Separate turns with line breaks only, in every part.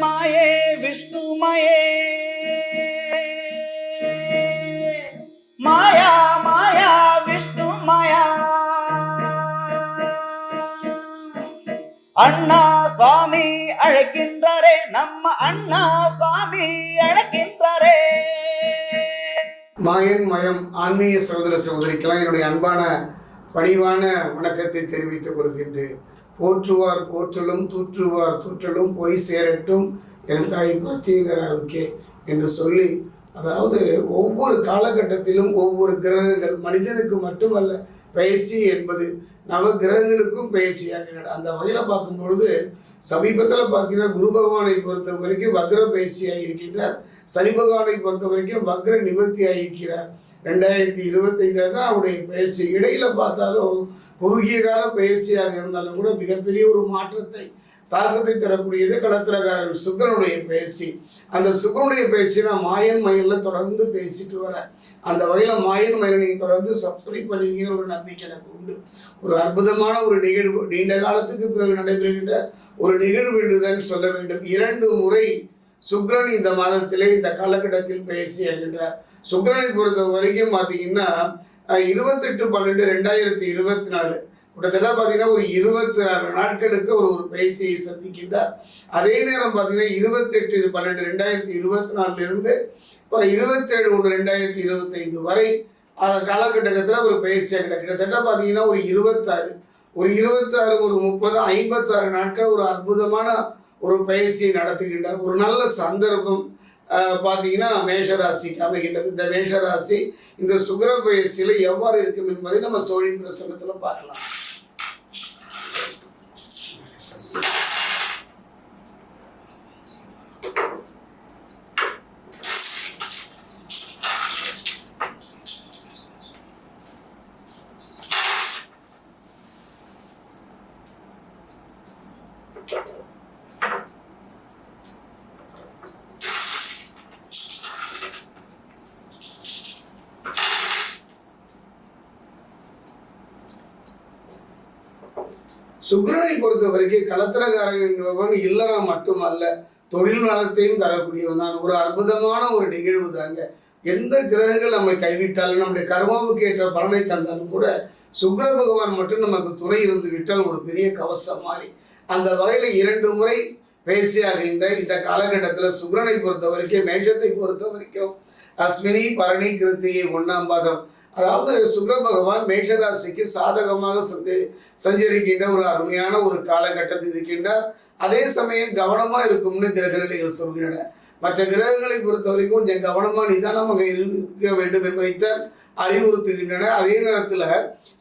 மாயே விஷ்ணுமயே மாயா மாயா விஷ்ணு மாயா. அண்ணா சுவாமி அழைக்கின்றாரே நம்ம அண்ணா சுவாமி அழைக்கின்றாரே.
மாயன் மயம் ஆன்மீக சகோதர சகோதரிக்கெல்லாம் என்னுடைய அன்பான பணிவான வணக்கத்தை தெரிவித்துக் கொள்கின்றேன். போற்றுவார் போற்றலும் தூற்றுவார் தூற்றலும் போய் சேரட்டும் என் தாய் பிரத்யேகராவுக்கே என்று சொல்லி அதாவது ஒவ்வொரு காலகட்டத்திலும் ஒவ்வொரு கிரகங்கள் மனிதனுக்கு மட்டுமல்ல பயிற்சி என்பது நவ கிரகங்களுக்கும் பயிற்சியாகின்றன அந்த வகையில் பார்க்கும் பொழுது சமீபத்தில் பார்த்தீங்கன்னா குரு பகவானை பொறுத்த வரைக்கும் வக்ர பயிற்சியாக இருக்கின்றார். சனி பகவானை பொறுத்த வரைக்கும் வக்ர நிவர்த்தியாக இருக்கிறார். ரெண்டாயிரத்தி இருபத்தைந்தில் தான் அவருடைய பயிற்சி இடையில பார்த்தாலும் குறுகிய கால பயிற்சியாக இருந்தாலும் கூட மிகப்பெரிய ஒரு மாற்றத்தை தாக்கத்தை தரக்கூடியது களத்திரக்காரர் சுக்கரனுடைய பயிற்சி. அந்த சுக்கரனுடைய பயிற்சி நான் மாயன் மயிலில் தொடர்ந்து பேசிட்டு வரேன். அந்த வகையில் மாயன் மயிலை தொடர்ந்து சப்ஸ்கிரைப் பண்ணிங்கிற ஒரு நம்பிக்கை எனக்கு உண்டு. ஒரு அற்புதமான ஒரு நிகழ்வு நீண்ட காலத்துக்கு பிறகு நடைபெறுகின்ற ஒரு நிகழ்வு என்றுதான் சொல்ல வேண்டும். இரண்டு முறை சுக்ரன் இந்த மாதத்திலே இந்த காலகட்டத்தில் பயிற்சி ஆகின்றார் சுக்கிரனை பொறுத்த வரைக்கும் பார்த்தீங்கன்னா இருபத்தெட்டு பன்னெண்டு ரெண்டாயிரத்தி இருபத்தி நாலு கிட்டத்தட்ட பார்த்தீங்கன்னா ஒரு இருபத்தி ஆறு நாட்களுக்கு ஒரு ஒரு பயிற்சியை சந்திக்கின்றார். அதே நேரம் பார்த்தீங்கன்னா இருபத்தெட்டு பன்னெண்டு ரெண்டாயிரத்தி இருபத்தி நாலுலேருந்து இப்போ இருபத்தேழு ஒன்று ரெண்டாயிரத்தி இருபத்தைந்து வரை அந்த காலகட்டத்தில் ஒரு பயிற்சியாக கிட்டத்தட்ட பார்த்தீங்கன்னா ஒரு இருபத்தாறு ஒரு இருபத்தாறு ஒரு முப்பது ஐம்பத்தாறு நாட்கள் ஒரு அற்புதமான ஒரு பயிற்சியை நடத்துகின்றார். ஒரு நல்ல சந்தர்ப்பம் பார்த்தீங்கன்னா மேஷராசிக்கு அமைகின்றது. இந்த மேஷராசி இந்த சுகர பயிற்சியில் எவ்வாறு இருக்கும் என்பதை நம்ம சோழி பிரசங்கத்தில் பார்க்கலாம். சுக்கிரனை பொறுத்த வரைக்கும் கலத்திரக்காரன் என்பவன் இல்லறம் மட்டுமல்ல தொழில் நலத்தையும் தரக்கூடியவன் தான். ஒரு அற்புதமான ஒரு நிகழ்வு தாங்க. எந்த கிரகங்கள் நம்மை கைவிட்டாலும் நம்முடைய கர்மாவுக்கு ஏற்ற பலனை தந்தாலும் கூட சுக்ர பகவான் மட்டும் நமக்கு துணை இருந்து விட்டால் ஒரு பெரிய கவசம் மாதிரி. அந்த வகையில் இரண்டு முறை பேசியாகின்ற இந்த காலகட்டத்தில் சுக்கிரனை பொறுத்த வரைக்கும் மேஷத்தை பொறுத்த வரைக்கும் அஸ்வினி பரணி கிருத்திகை ஒன்றாம் பாதம் அதாவது சுக்ர பகவான் மேஷராசிக்கு சாதகமாக சந்தி சஞ்சரிக்கின்ற ஒரு அருமையான ஒரு காலகட்டத்தில் இருக்கின்றார். அதே சமயம் கவனமாக இருக்கும்னு கிரக நிலைகள் சொல்கின்றன. மற்ற கிரகங்களை பொறுத்த வரைக்கும் கொஞ்சம் கவனமாக நிதானமாக இருக்க வேண்டும் என்பதைத்தான் அறிவுறுத்துகின்றன. அதே நேரத்தில்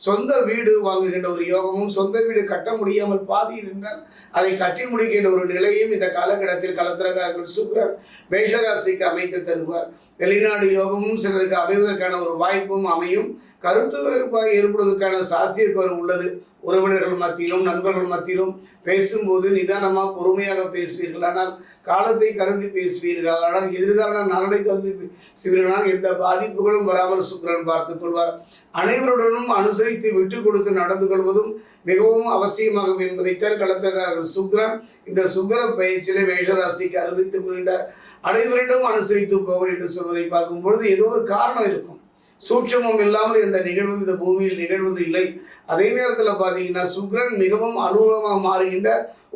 சொந்த வீடு வாங்குகின்ற ஒரு யோகமும் சொந்த வீடு கட்ட முடியாமல் பாதி இருந்தால் அதை கட்டி முடிக்கின்ற ஒரு நிலையும் இந்த காலகட்டத்தில் கலத்திரகாரர்கள் சுக்கிரன் மேஷராசிக்கு அமைத்து தருவார். வெளிநாடு யோகமும் சிலருக்கு அமைவதற்கான ஒரு வாய்ப்பும் அமையும். கருத்து வேறுபாடு ஏற்படுவதற்கான சாத்தியக்கூறு உள்ளது. உறவினர்கள் மத்தியிலும் நண்பர்கள் மத்தியிலும் பேசும்போது நிதானமாக பொறுமையாக பேசுவீர்கள். ஆனால் காலத்தை கருதி பேசுவீர்கள். ஆனால் எதிர்கால நலனை கருதி பேசுவீர்களால் எந்த பாதிப்புகளும் வராமல் சுக்கரன் பார்த்துக் கொள்வார். அனைவருடனும் அனுசரித்து விட்டு கொடுத்து நடந்து கொள்வதும் மிகவும் அவசியமாகும் என்பதைத்தான் கலந்தகாரர் சுக்ரன் இந்த சுக்கர பயிற்சியிலே மேஷராசிக்கு அறிவித்துக் கொள்கின்றார். அனைவரிடம் அனுசரித்து போங்கள் என்று சொல்வதை பார்க்கும் பொழுது ஏதோ ஒரு காரணம் இருக்கும். சூட்சமம் இல்லாமல் இந்த நிகழ்வும் இந்த பூமியில் நிகழ்வது இல்லை. அதே நேரத்தில் பார்த்தீங்கன்னா சுக்கிரன் மிகவும் அனுகூலமாக மாறுகின்ற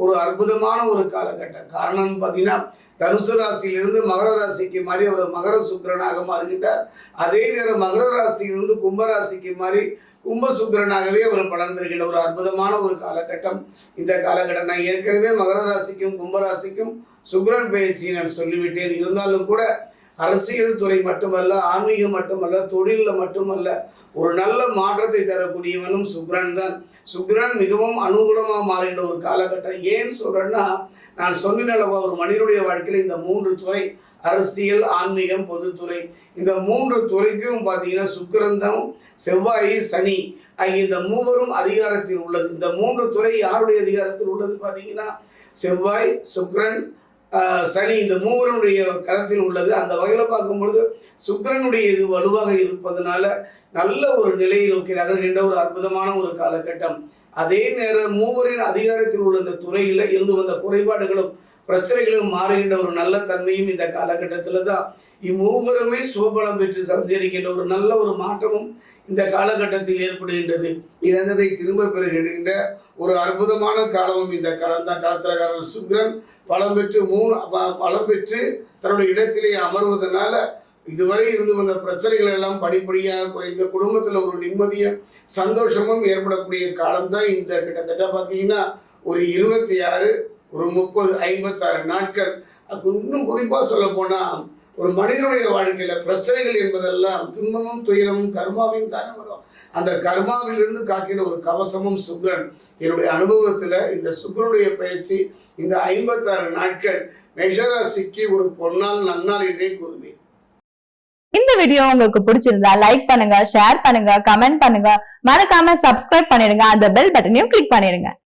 ஒரு அற்புதமான ஒரு காலகட்டம். காரணம்னு பார்த்தீங்கன்னா தனுசு ராசியிலிருந்து மகர ராசிக்கு மாறி அவர் மகர சுக்கரனாக மாறுகின்றார். அதே நேரம் மகர ராசியிலிருந்து கும்பராசிக்கு மாறி கும்ப சுக்கரனாகவே அவர் வளர்ந்திருக்கின்ற ஒரு அற்புதமான ஒரு காலகட்டம். இந்த காலகட்டம் நான் ஏற்கனவே மகர ராசிக்கும் கும்பராசிக்கும் சுக்ரன் சுக்கிரன் பயிற்சி நான் சொல்லிவிட்டேன். இருந்தாலும் கூட அரசியல் துறை மட்டுமல்ல ஆன்மீகம் மட்டுமல்ல தொழிலில் மட்டுமல்ல ஒரு நல்ல மாற்றத்தை தரக்கூடியவனும் சுக்ரன் தான். சுக்ரன் மிகவும் அனுகூலமாக மாறின ஒரு காலகட்டம். ஏன் சொல்கிறேன்னா நான் சொன்னேனல்லவா ஒரு மனிதனுடைய வாழ்க்கையில் இந்த மூன்று துறை அரசியல் ஆன்மீகம் பொதுத்துறை இந்த மூன்று துறைக்கும் பார்த்தீங்கன்னா சுக்கிரந்தம் செவ்வாய் சனி ஆகிய இந்த மூவரும் அதிகாரத்தில் உள்ளது. இந்த மூன்று துறை யாருடைய அதிகாரத்தில் உள்ளது பார்த்தீங்கன்னா செவ்வாய் சுக்கிரன் சனி இந்த மூவருடைய களத்தில் உள்ளது. அந்த வகையில் பார்க்கும்பொழுது சுக்கிரனுடைய இது வலுவாக இருப்பதனால நல்ல ஒரு நிலையை நோக்கி நகர்கின்ற ஒரு அற்புதமான ஒரு காலகட்டம். அதே நேரம் மூவரின் அதிகாரத்தில் உள்ள இந்த துறையில் இருந்து வந்த குறைபாடுகளும் பிரச்சனைகளும் மாறுகின்ற ஒரு நல்ல தன்மையும் இந்த காலகட்டத்தில் தான். இம்மூவருமே சுபலம் பெற்று சஞ்சரிக்கின்ற ஒரு நல்ல ஒரு மாற்றமும் இந்த காலகட்டத்தில் ஏற்படுகின்றது. இழந்ததை திரும்ப பெறுகின்ற ஒரு அற்புதமான காலமும் இந்த காலம் தான் காலத்திரக்காரர் சுக்கிரன் பலம் பெற்று மூணு பலம் பெற்று தன்னுடைய இடத்திலே அமர்வதனால இதுவரை இருந்து வந்த பிரச்சனைகள் எல்லாம் படிப்படியாக குறைந்த குடும்பத்தில் ஒரு நிம்மதியும் சந்தோஷமும் ஏற்படக்கூடிய காலம்தான் இந்த கிட்டத்தட்ட பார்த்தீங்கன்னா ஒரு இருபத்தி ஆறு ஒரு முப்பது ஐம்பத்தாறு நாட்கள். இன்னும் குறிப்பாக சொல்ல போனால் ஒரு மனிதனுடைய வாழ்க்கையில் பிரச்சனைகள் என்பதெல்லாம் துன்பமும் துயரமும் கர்மாவையும் தானே வரும். அந்த கர்மாவிலிருந்து காக்கின ஒரு கவசமும் சுக்ரன் என்னுடைய அனுபவத்தில் இந்த சுக்ரனுடைய பயிற்சி இந்த ஐம்பத்தாறு நாட்கள் மேஷராசிக்கு ஒரு பொன்னால் நன்னால் என்றே கூறுவேன்.
இந்த வீடியோ உங்களுக்கு பிடிச்சிருந்தா லைக் பண்ணுங்க ஷேர் பண்ணுங்க கமெண்ட் பண்ணுங்க. மறக்காம சப்ஸ்கிரைப் பண்ணிடுங்க. அந்த பெல் பட்டனையும் கிளிக் பண்ணிடுங்க.